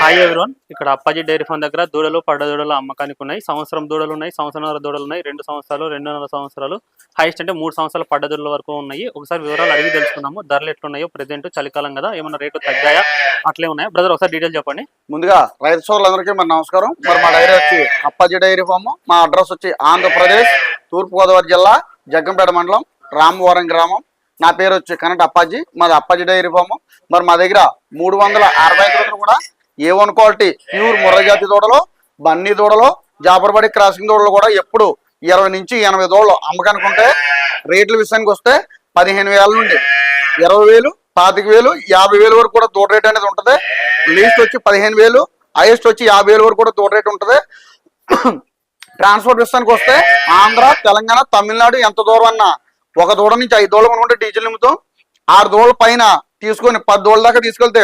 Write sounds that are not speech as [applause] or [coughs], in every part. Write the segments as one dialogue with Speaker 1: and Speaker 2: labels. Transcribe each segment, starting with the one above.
Speaker 1: Hi everyone ఇక్కడ Appaji dairy form దగ్గర దూడలు పడ్డ దూడలు అమ్మకానికి ఉన్నాయి. సంవత్సరం దూడలు ఉన్నాయి సంవత్సరంన్నర దూడలు ఉన్నాయి. రెండు సంవత్సరాలు రెండున్నర సంవత్సరాలు. హైయెస్ట్ అంటే మూడు సంవత్సరాలు పడ్డ దూడల వరకు ఉన్నాయి. ఒకసారి వివరాలు అడిగి తెలుసుకున్నాము ధరలు ఎట్లున్నాయో ప్రెసెంట్ చలికాలం కదా ఏమన్నా రేటు తగ్గాయా? అట్లే ఉన్నాయా? బ్రదర్ ఒకసారి డీటెయిల్ చెప్పండి.
Speaker 2: ముందుగా రైతు సోదరులందరికీ మరి నమస్కారం. మరి మా డైరీ వచ్చి అప్పాజీ డైరీ ఫామ్. మా అడ్రస్ వచ్చి ఆంధ్రప్రదేశ్ తూర్పుగోదావరి జిల్లా జగ్గంపేట మండలం రామవరం గ్రామం. నా పేరు వచ్చి కనట అప్పాజీ. మాది అప్పాజీ డైరీ ఫామ్. మరి మా దగ్గర మూడు వందల అరవై ఐదు కూడా ఏ వన్ క్వాలిటీ ప్యూర్ ముర్రజాతి దూడలు బన్నీ దూడలు జాపర్బడి క్రాసింగ్ దూడలు కూడా ఎప్పుడు ఇరవై నుంచి ఎనభై దూడలు అమ్మకానికి రేట్ల విషయానికి వస్తే పదిహేను వేల నుండి ఇరవై వేలు పాతిక వేలు యాభై వేలు వరకు కూడా దూడ రేట్ అనేది ఉంటుంది. లీస్ట్ వచ్చి పదిహేను వేలు హైయెస్ట్ వచ్చి యాభై వేలు వరకు కూడా దూడ రేట్ ఉంటుంది. ట్రాన్స్పోర్ట్ విషయానికి వస్తే ఆంధ్ర తెలంగాణ తమిళనాడు ఎంత దూరం అన్నా ఒక దూడ నుంచి ఐదు దూడలు అనుకుంటే డీజిల్ నింపుతాం. ఆరు దూడల పైన తీసుకొని పది దూడల దాకా తీసుకెళ్తే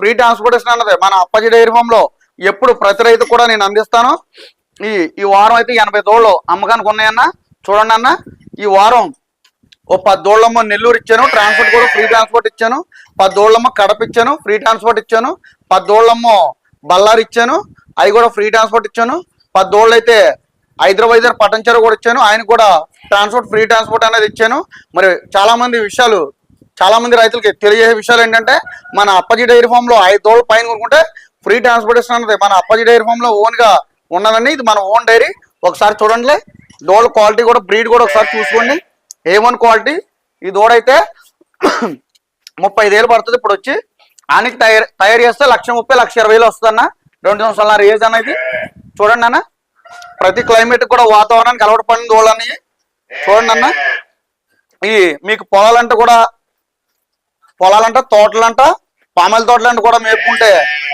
Speaker 2: ఫ్రీ ట్రాన్స్పోర్టేషన్ అన్నది. మన అప్పజి డైరీ ఫామ్లో ఎప్పుడు ప్రతి రైతు కూడా నేను అందిస్తాను. ఈ ఈ వారం అయితే ఎనభై దూడలు అమ్మకానికి ఉన్నాయన్న. చూడండి అన్న ఈ వారం ఓ పది దోళ్ళమ్మ నెల్లూరు ఇచ్చాను. ట్రాన్స్పోర్ట్ కూడా ఫ్రీ ట్రాన్స్పోర్ట్ ఇచ్చాను. పది దోళ్ళమ్మ కడప ఇచ్చాను ఫ్రీ ట్రాన్స్పోర్ట్ ఇచ్చాను. పది దోళ్ళమ్మ బళ్ళారి ఇచ్చాను అవి కూడా ఫ్రీ ట్రాన్స్పోర్ట్ ఇచ్చాను. పది దోళ్ళు అయితే హైదరాబాద్ పట్టంచెరు కూడా ఇచ్చాను. ఆయన కూడా ట్రాన్స్పోర్ట్ ఫ్రీ ట్రాన్స్పోర్ట్ అనేది ఇచ్చాను. మరి చాలా మంది విషయాలు చాలా మంది రైతులకి తెలియజేసే విషయాలు ఏంటంటే మన అప్పజీ డైరీ ఫామ్లో ఐదు తోడు పైన కొనుక్కుంటే ఫ్రీ ట్రాన్స్పోర్టేషన్ అనేది మన అప్పజీ డైరీ ఫామ్లో ఓన్గా ఉన్నదండి. ఇది మన ఓన్ డైరీ ఒకసారి చూడండి. దోళ్ళ క్వాలిటీ కూడా బ్రీడ్ కూడా ఒకసారి చూసుకోండి. ఏ వన్ క్వాలిటీ ఈ దూడైతే [coughs] ముప్పై ఐదు పడుతుంది ఇప్పుడు వచ్చి. ఆయనకి తయారు తయారు చేస్తే లక్ష ముప్పై లక్ష ఇరవై వేలు వస్తుంది అన్న రెండు సంవత్సరాల ఏజ్ అన్న ఇది చూడండి అన్న ప్రతి క్లైమేట్ కూడా వాతావరణానికి అలవాటు పడిన దూడలని చూడండి అన్న. ఈ మీకు పొలాలంటే కూడా పొలాలంట తోటలంట పామల తోటలంట కూడా మేపుకుంటే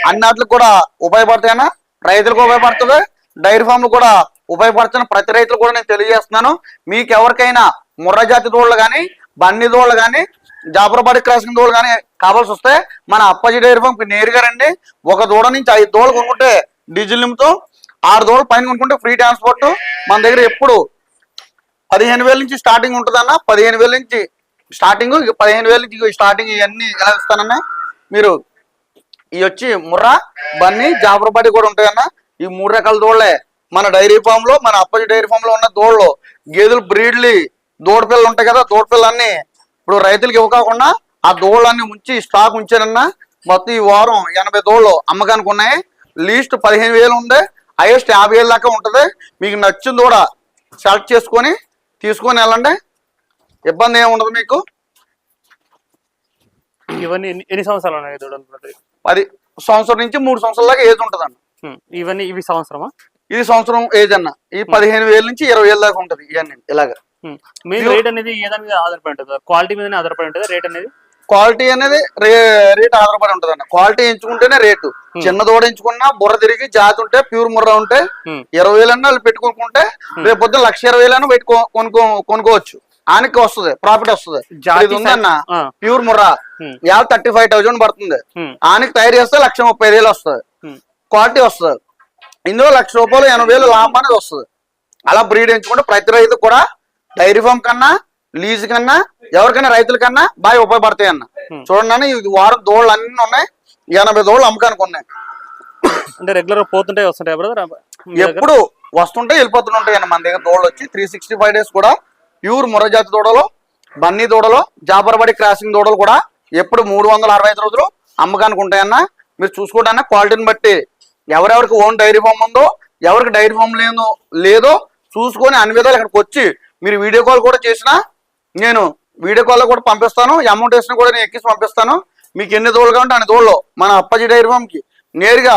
Speaker 2: అన్నిటికి కూడా ఉపయోగపడతాయన్న రైతులకు ఉపయోగపడుతుంది. డైరీ ఫామ్లు కూడా ఉపయోగపడుతున్న ప్రతి రైతులు కూడా నేను తెలియజేస్తున్నాను. మీకు ఎవరికైనా ముర్రజాతి జాతి దూడలు కానీ బన్నీ దూడలు కానీ జాపరబాడి క్రాసింగ్ దూడలు కానీ కావాల్సి వస్తే మన అప్పాజీ డైరీ ఫామ్కి నేరుగా రండి. ఒక దూడ నుంచి ఐదు దూడలు కొనుక్కుంటే డీజిల్ నిమిత్తం ఆరు దూడలు పైన కొనుక్కుంటే ఫ్రీ ట్రాన్స్పోర్ట్ మన దగ్గర ఎప్పుడు పదిహేను వేల నుంచి స్టార్టింగ్ ఉంటుందన్న పదిహేను వేల నుంచి స్టార్టింగ్ ఇక పదిహేను వేల నుంచి స్టార్టింగ్ ఇవన్నీ ఎలా ఇస్తానన్నా మీరు ఇవి వచ్చి ముర్రా బన్నీ జాఫర్బాడి కూడా ఉంటాయన్న ఈ మూడు రకాల దూడలే మన డైరీ ఫామ్లో మన అప్పటి డైరీ ఫామ్లో ఉన్న దూడలు గేదెలు బ్రీడ్లు దోడపిల్లలు ఉంటాయి కదా దోడపిల్లలన్నీ ఇప్పుడు రైతులకు ఇవ్వకుండా ఆ దూడలన్నీ ఉంచి స్టాక్ ఉంచానన్నా మొత్తం ఈ వారం ఎనభై దూడలు అమ్మకానికి ఉన్నాయి. లీస్ట్ పదిహేను వేలు ఉండే హైయెస్ట్ యాభై వేలు దాకా ఉంటుంది. మీకు నచ్చిన దూడ సెలెక్ట్ చేసుకొని తీసుకొని వెళ్ళండి. ఇబ్బంది ఏమి ఉండదు మీకు.
Speaker 1: ఇవన్నీ ఎన్ని- సంవత్సరాలు ఉన్నాయి
Speaker 2: పది సంవత్సరం నుంచి మూడు సంవత్సరాల దాకా ఏజ్ ఉంటుంది అన్న
Speaker 1: హ్మ్. ఇవన్నీ ఇవి సంవత్సరమా?
Speaker 2: ఇది సంవత్సరం ఏజ్ అన్న. ఈ పదిహేను వేల నుంచి ఇరవై వేల దాకా ఉంటుంది ఇవన్నీ ఇలాగ.
Speaker 1: మెయిన్ రేట్ అనేది ఏ దాని మీద ఆధారపడి ఉంటుంది? క్వాలిటీ మీదనే ఆధారపడి ఉంటుంది? రేట్ అనేది?
Speaker 2: క్వాలిటీ అనేది రేట్ ఆధారపడి ఉంటుంది అన్న క్వాలిటీ ఎంచుకుంటేనే రేటు. చిన్న దూడ ఎంచుకున్నా బుర్ర తిరిగి జాతి ఉంటే ప్యూర్ ముర్ర ఉంటే. ఇరవై వేలన్నా వాళ్ళు పెట్టుకుంటే రేపు పొద్దున్న లక్ష ఇరవై వేలన్నా పెట్టుకో కొనుక్కో కొనుక్కోవచ్చు. ఆయనకి వస్తుంది ప్రాఫిట్ వస్తుంది.
Speaker 1: జాతి
Speaker 2: ఇది ఉందన్న. ప్యూర్ ముర్రా. యాభై థర్టీ ఫైవ్ థౌజండ్ పడుతుంది.
Speaker 1: హ్మ్.
Speaker 2: ఆయనకి తయారు చేస్తే లక్ష ముప్పై వేలు వస్తుంది. క్వాలిటీ వస్తుంది. ఇందులో లక్ష రూపాయలు ఎనభై వేలు లాభం అనేది వస్తుంది. అలా బ్రీడ్ ఎంచుకుంటే ప్రతి రైతు కూడా డైరీ ఫామ్ కన్నా లీజ్ కన్నా ఎవరికైనా రైతుల కన్నా బాగా ఉపయోగపడతాయి అన్న. చూడండి ఇది వారం దోళ్ళు అన్ని ఉన్నాయి ఎనభై దోళ్ళు అమ్మకానికి ఉన్నాయి.
Speaker 1: అంటే రెగ్యులర్ పోతుంటే వస్తుంటాయి బ్రదర్
Speaker 2: ఎప్పుడు వస్తుంటే వెళ్ళిపోతుంటాయి అన్న మన దగ్గర దోళ్ళు వచ్చి. త్రీ సిక్స్టీ ఫైవ్ డేస్ కూడా ప్యూర్ ముర్రజాతి దూడలు బన్నీ దూడలు జాపరబడి క్రాసింగ్ దూడలు కూడా ఎప్పుడు మూడు వందల అరవై ఐదు రోజులు అమ్మకానికి ఉంటాయన్న మీరు చూసుకోవడానికి క్వాలిటీని బట్టి ఎవరెవరికి ఓన్ డైరీ ఫామ్ ఉందో ఎవరికి డైరీ ఫామ్ లేదో లేదో చూసుకొని అన్ని విధాలు ఇక్కడికి వచ్చి మీరు వీడియో కాల్ కూడా చేసినా నేను వీడియో కాల్లో కూడా పంపిస్తాను అమౌంట్ వేసిన కూడా నేను ఎక్కించి పంపిస్తాను. మీకు ఎన్ని దోళ్ళు కావాలంటే అన్ని దోళ్ళు. మన అప్పాజీ డైరీ ఫామ్కి నేరుగా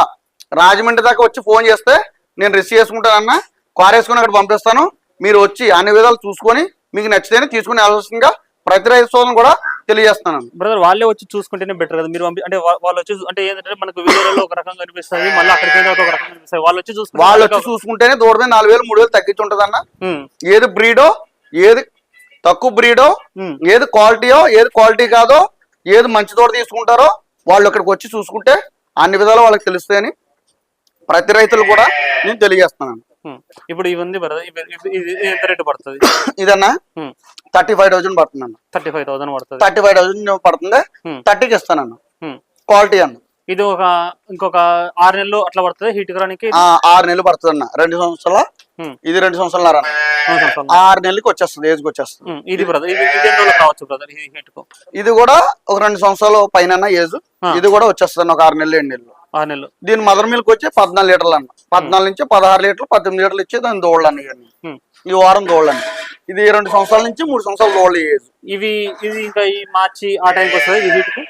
Speaker 2: రాజమండ్రి దాకా వచ్చి ఫోన్ చేస్తే నేను రిసీవ్ చేసుకుంటానన్న కార్ వేసుకుని అక్కడ పంపిస్తాను. మీరు వచ్చి అన్ని విధాలు చూసుకొని మీకు నచ్చితేనే తీసుకుని వెళ్ళాల్సిందిగా ప్రతి రైతు సోదరుని కూడా తెలియజేస్తున్నాను.
Speaker 1: బ్రదర్ వాళ్ళే వచ్చి చూసుకుంటేనే బెటర్ కదా. మీరు అంటే వాళ్ళు వచ్చి అంటే ఏంటంటే మనకు వీడియోలో ఒక రకంగా కనిపిస్తుంది మళ్ళీ అక్కడికి ఒక రకంగా కనిపిస్తుంది. వాళ్ళు వచ్చి చూసుకుంటే
Speaker 2: వాళ్ళు వచ్చి చూసుకుంటేనే దూడ మీద నాలుగు వేలు మూడు వేలు తగ్గించి ఉంటుందన్న.
Speaker 1: హ్మ్.
Speaker 2: ఏది బ్రీడో ఏది తక్కువ బ్రీడో. ఏది క్వాలిటీయో ఏది క్వాలిటీ కాదో ఏది మంచి తోట తీసుకుంటారో వాళ్ళు ఇక్కడికి వచ్చి చూసుకుంటే అన్ని విధాలు వాళ్ళకి తెలుస్తాయని ప్రతి రైతులు కూడా నేను తెలియజేస్తున్నాను.
Speaker 1: ఇప్పుడు ఇవి- ఇది ఎంత రేటు పడుతుంది [coughs]
Speaker 2: ఇదన్నా థర్టీ ఫైవ్ థౌజండ్ పడుతుంది అన్న
Speaker 1: థర్టీ ఫైవ్ థౌసండ్ పడుతుంది
Speaker 2: థర్టీ ఫైవ్ థౌజండ్ పడుతుంది. థర్టీకి ఇస్తానన్న. క్వాలిటీ అన్న
Speaker 1: ఇది ఒక ఇంకొక ఆరు నెలలు అట్లా పడుతుంది హీట్ రానికి
Speaker 2: ఆ, ఆరు నెలలు పడుతుంది అన్న రెండు సంవత్సరాల. ఇది రెండు సంవత్సరాలు అన్న. ఆరు నెలలకి వచ్చేస్తుంది ఏజ్కి వచ్చేస్తుంది.
Speaker 1: ఇది బ్రదర్ ఇది
Speaker 2: కూడా ఒక రెండు సంవత్సరాలు పైన ఏజ్. ఇది కూడా వచ్చేస్తుంది ఒక ఆరు నెలలు ఏడు నెలలు.
Speaker 1: ఆరు నెలలు.
Speaker 2: దీని మదర్ మిల్క్ వచ్చి పద్నాలుగు లీటర్లు అన్న పద్నాలుగు నుంచి పదహారు లీటర్లు పద్దెనిమిది లీటర్లు ఇచ్చి దాని దోళ్ళని ఇవన్నీ
Speaker 1: ఉమ్.
Speaker 2: ఈ వారం దోళ్ళని ఇది రెండు సంవత్సరాల నుంచి మూడు సంవత్సరాలు దోళ్ళు ఏజ్.
Speaker 1: ఇవి ఇది ఇంకా ఈ మార్చి ఆ టైంకి వస్తుంది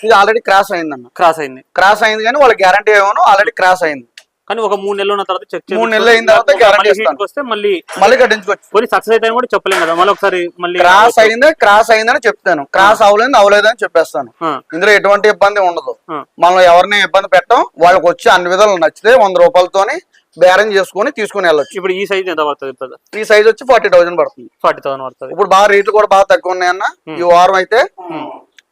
Speaker 2: ఇది ఆల్రెడీ క్రాస్ అయిందన్న.
Speaker 1: క్రాస్ అయింది.
Speaker 2: క్రాస్ అయింది కానీ వాళ్ళ గ్యారంటీ ఏమో ఆల్రెడీ క్రాస్ అయింది.
Speaker 1: కానీ ఒక మూడు నెలలు ఉన్న తర్వాత చెక్
Speaker 2: మూడు నెలలు అయిన తర్వాత ఇస్తాను.
Speaker 1: వస్తే మళ్ళీ
Speaker 2: మళ్ళీ కట్టించుకోవచ్చు.
Speaker 1: పోనీ సక్సెస్ అయితే కూడా చెప్పలేం కదా. మళ్ళీ ఒకసారి మళ్ళీ
Speaker 2: క్రాస్ అయిందే క్రాస్ అయిందని చెప్తాను. క్రాస్ అవ్వలేదు అవ్వలేదని చెప్పేస్తాను.
Speaker 1: ఆ,
Speaker 2: ఇందులో ఎటువంటి ఇబ్బంది ఉండదు.
Speaker 1: ఆ.
Speaker 2: మనం ఎవరిని ఇబ్బంది పెట్టం వాళ్ళకి వచ్చి అన్ని విధాలు నచ్చితే వంద రూపాయలతోని బేరం చేసుకొని తీసుకుని వెళ్ళొచ్చు.
Speaker 1: ఇప్పుడు ఈ సైజ్ ఎంత పడుతుంది బ్రదర్
Speaker 2: ఈ సైజ్ వచ్చి ఫార్టీ థౌసండ్ పడుతుంది.
Speaker 1: ఫార్టీ థౌసండ్ పడుతుంది.
Speaker 2: ఇప్పుడు బాగా రేట్లు కూడా బాగా తక్కువ ఉన్నాయన్న ఈ వారం అయితే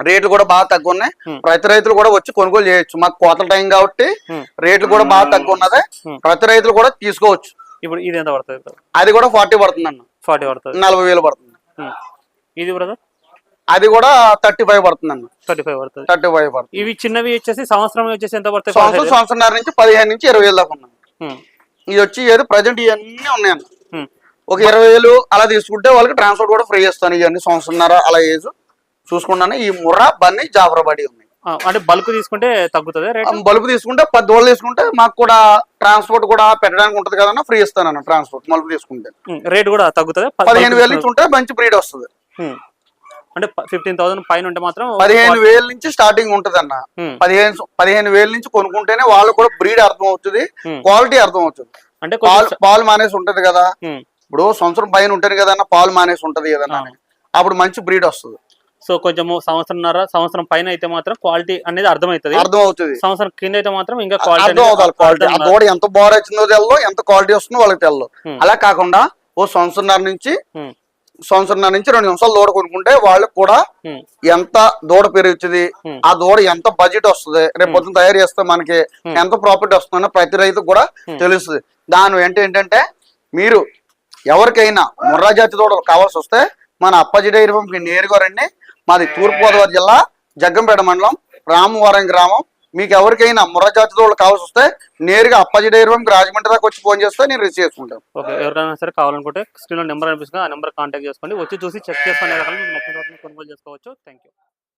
Speaker 2: రేట్లు కూడా బాగా తక్కువ ఉన్నాయి. ప్రతి రైతులు కూడా వచ్చి కొనుగోలు చేయొచ్చు. మాకు కోతల టైం కాబట్టి. రేట్లు కూడా బాగా తక్కువ ఉన్నది. ప్రతి రైతులు కూడా తీసుకోవచ్చు.
Speaker 1: ఇప్పుడు ఇది ఎంత పడుతుంది?
Speaker 2: అది కూడా ఫార్టీ పడుతుంది అన్న.
Speaker 1: ఫార్టీ పడుతుంది.
Speaker 2: నలభై వేలు పడుతుంది.
Speaker 1: ఇది బ్రదర్
Speaker 2: అది కూడా థర్టీ ఫైవ్ పడుతుంది అన్న.
Speaker 1: థర్టీ ఫైవ్ పడుతుంది.
Speaker 2: థర్టీ ఫైవ్ పడుతుంది.
Speaker 1: ఇవి చిన్నవి వచ్చేసి సంవత్సరం వచ్చేసి ఎంత పడతాయి
Speaker 2: సంవత్సరం సంవత్సరంన్నర నుంచి పదిహేను నుంచి ఇరవై వేలు దాకా ఉన్నాయి.
Speaker 1: ఉమ్,
Speaker 2: ఇది వచ్చి ఏది ప్రజెంట్ ఇవన్నీ ఉన్నాయన్న. ఒక ఇరవై వేలు అలా తీసుకుంటే వాళ్ళకి ట్రాన్స్పోర్ట్ కూడా ఫ్రీ చేస్తాను ఇవన్నీ సంవత్సరంన్నర అలా ఏజ్. చూసుకున్నాను ఈ ముర్రా బన్నీ జాఫరాబాడి ఉన్నాయి.
Speaker 1: అంటే బల్క్ తీసుకుంటే తగ్గుతుంది
Speaker 2: బల్బు తీసుకుంటే పది రోజులు తీసుకుంటే మాకు కూడా ట్రాన్స్పోర్ట్ కూడా పెట్టడానికి ఉంటది కదన్న ఫ్రీ ఇస్తాను ట్రాన్స్పోర్ట్ మలుపు తీసుకుంటే.
Speaker 1: రేట్ కూడా తగ్గుతుంది?
Speaker 2: పదిహేను వేలు నుంచి ఉంటే మంచి బ్రీడ్ వస్తుంది.
Speaker 1: అంటే ఫిఫ్టీన్ థౌసండ్ పైన ఉంటే మాత్రం
Speaker 2: పదిహేను వేల నుంచి స్టార్టింగ్ ఉంటది అన్న. పదిహేను పదిహేను వేల నుంచి కొనుక్కుంటేనే వాళ్ళు కూడా బ్రీడ్ అర్థం అవుతుంది. క్వాలిటీ అర్థం అవుతుంది
Speaker 1: అంటే
Speaker 2: పాలు మానేసి ఉంటది కదా. ఇప్పుడు సంవత్సరం పైన ఉంటది కదన్న పాలు మానేసి ఉంటది కదన్న
Speaker 1: ఆ.
Speaker 2: అప్పుడు మంచి బ్రీడ్ వస్తుంది.
Speaker 1: సో కొంచెము సంవత్సరంన్నర సంవత్సరం పైన అయితే మాత్రం క్వాలిటీ అనేది అర్థమవుతుంది.
Speaker 2: అర్థం అవుతుంది
Speaker 1: సంవత్సరం కింద అయితే మాత్రం ఇంకా క్వాలిటీ
Speaker 2: క్వాలిటీ. ఆ దూడ ఎంత బాగా వచ్చిందో తెల్లో ఎంత క్వాలిటీ వస్తుందో వాళ్ళకి తెల్లో. అలా కాకుండా ఓ సంవత్సరంన్నర నుంచి. సంవత్సరంన్నర నుంచి రెండు నిమిషాలు దూడ కొనుక్కుంటే వాళ్ళకి కూడా ఎంత దూడ పెరుగుతుంది. ఆ దూడ ఎంత బడ్జెట్ వస్తుంది రేపు పొద్దున తయారు చేస్తే మనకి ఎంత ప్రాఫిట్ వస్తుందో ప్రతి రైతుకు కూడా తెలుస్తుంది. దాని వెంట ఏంటంటే మీరు ఎవరికైనా ముర్రా జాతి దూడలు కావాల్సి వస్తే మన అప్పాజీ డైరీ పంప్కి నేరుగా రండి మాది తూర్పుగోదావరి జిల్లా జగ్గంపేట మండలం రామవరం గ్రామం. మీకు ఎవరికైనా ముర్రా జాతి కావాల్సి వస్తే నేరుగా అప్పాజీ డైరీ రాజమండ్రి దాకా వచ్చి ఫోన్ చేస్తే నేను రిసీవ్ చేసుకుంటాను.
Speaker 1: ఓకే ఎవరైనా సరే కావాలనుకుంటే స్క్రీన్లో నెంబర్ అనిపిస్తుంది ఆ నెంబర్ కాంటాక్ట్ చేసుకోండి. వచ్చి చూసి చెక్ చేసుకునే కొనుగోలు చేసుకోవచ్చు. Thank you